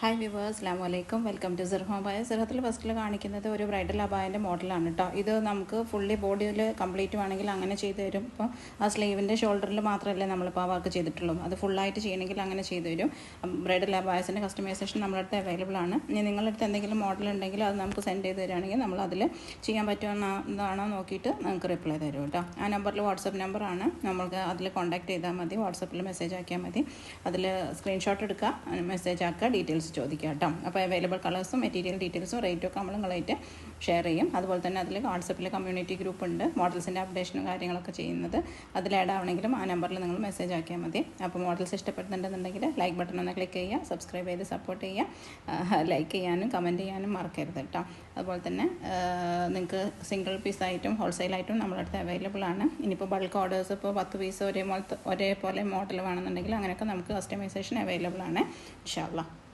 Hi viewers അസ്ലാം വലൈക്കും welcome to സിർഹോബായ സിർഹത്തിൽ ഫസ്റ്റിൽ കാണിക്കുന്നത് ഒരു ബ്രൈഡൽ അബായന്റെ മോഡലാണ് കേട്ടോ ഇത് നമുക്ക് ഫുള്ളി ബോഡിയിൽ കംപ്ലീറ്റ് വേണമെങ്കിൽ അങ്ങനെ ചെയ്തു തരും. ഇപ്പോൾ ആ സ്ലീവിന്റെ ഷോൾഡറിൽ മാത്രമല്ലേ നമ്മളിപ്പോൾ ആ വർക്ക് ചെയ്തിട്ടുള്ളൂ. അത് ഫുള്ളായിട്ട് ചെയ്യണമെങ്കിൽ അങ്ങനെ ചെയ്തു തരും. ബ്രൈഡൽ അബായസിന്റെ കസ്റ്റമൈസേഷൻ നമ്മുടെ അടുത്ത് അവൈലബിൾ ആണ്. ഇനി നിങ്ങളുടെ അടുത്ത് എന്തെങ്കിലും മോഡൽ ഉണ്ടെങ്കിൽ അത് നമുക്ക് സെൻഡ് ചെയ്ത് തരികയാണെങ്കിൽ നമ്മൾ അതിൽ ചെയ്യാൻ പറ്റുമെന്നാണോ നോക്കിയിട്ട് നിങ്ങൾക്ക് റിപ്ലൈ തരും കേട്ടോ ആ നമ്പറിൽ വാട്സപ്പ് നമ്പറാണ് നമ്മൾക്ക് അതിൽ കോൺടാക്ട് ചെയ്താൽ മതി. വാട്സപ്പിൽ മെസ്സേജ് ആക്കിയാൽ മതി. അതിൽ സ്ക്രീൻഷോട്ട് എടുക്കുക. മെസ്സേജ് ആക്കുക. ഡീറ്റെയിൽസ് ചോദിക്കുക കേട്ടോ. അപ്പോൾ അവൈലബിൾ കളേഴ്സും മെറ്റീരിയൽ ഡീറ്റെയിൽസും റേറ്റും ഒക്കെ നമ്മൾ നിങ്ങളായിട്ട് ഷെയർ ചെയ്യും. അതുപോലെ തന്നെ അതിൽ വാട്സപ്പിൽ കമ്മ്യൂണിറ്റി ഗ്രൂപ്പ് ഉണ്ട്. മോഡൽസിന്റെ അപ്ഡേഷനും കാര്യങ്ങളൊക്കെ ചെയ്യുന്നത്. അതിൽ ആഡ് ആവണമെങ്കിലും ആ നമ്പറിൽ നിങ്ങൾ മെസ്സേജ് ആക്കിയാൽ മതി. അപ്പോൾ മോഡൽസ് ഇഷ്ടപ്പെടുന്നുണ്ടെന്നുണ്ടെങ്കിൽ ലൈക്ക് ബട്ടൺ ഒന്ന് ക്ലിക്ക് ചെയ്യുക സബ്സ്ക്രൈബ് ചെയ്ത് സപ്പോർട്ട് ചെയ്യുക. ലൈക്ക് ചെയ്യാനും കമന്റ് ചെയ്യാനും മറക്കരുത് കേട്ടോ. അതുപോലെ തന്നെ നിങ്ങൾക്ക് സിംഗിൾ പീസായിട്ടും ഹോൾസെയിലായിട്ടും നമ്മുടെ അടുത്ത് അവൈലബിൾ ആണ്. ഇനിയിപ്പോൾ ബൾക്ക് ഓർഡേഴ്സ് ഇപ്പോൾ പത്ത് പീസ് ഒരേ മോൾ ഒരേപോലെ മോഡൽ വേണമെന്നുണ്ടെങ്കിൽ അങ്ങനെയൊക്കെ നമുക്ക് കസ്റ്റമൈസേഷൻ അവൈലബിൾ ആണ്. ഇൻഷാല്ല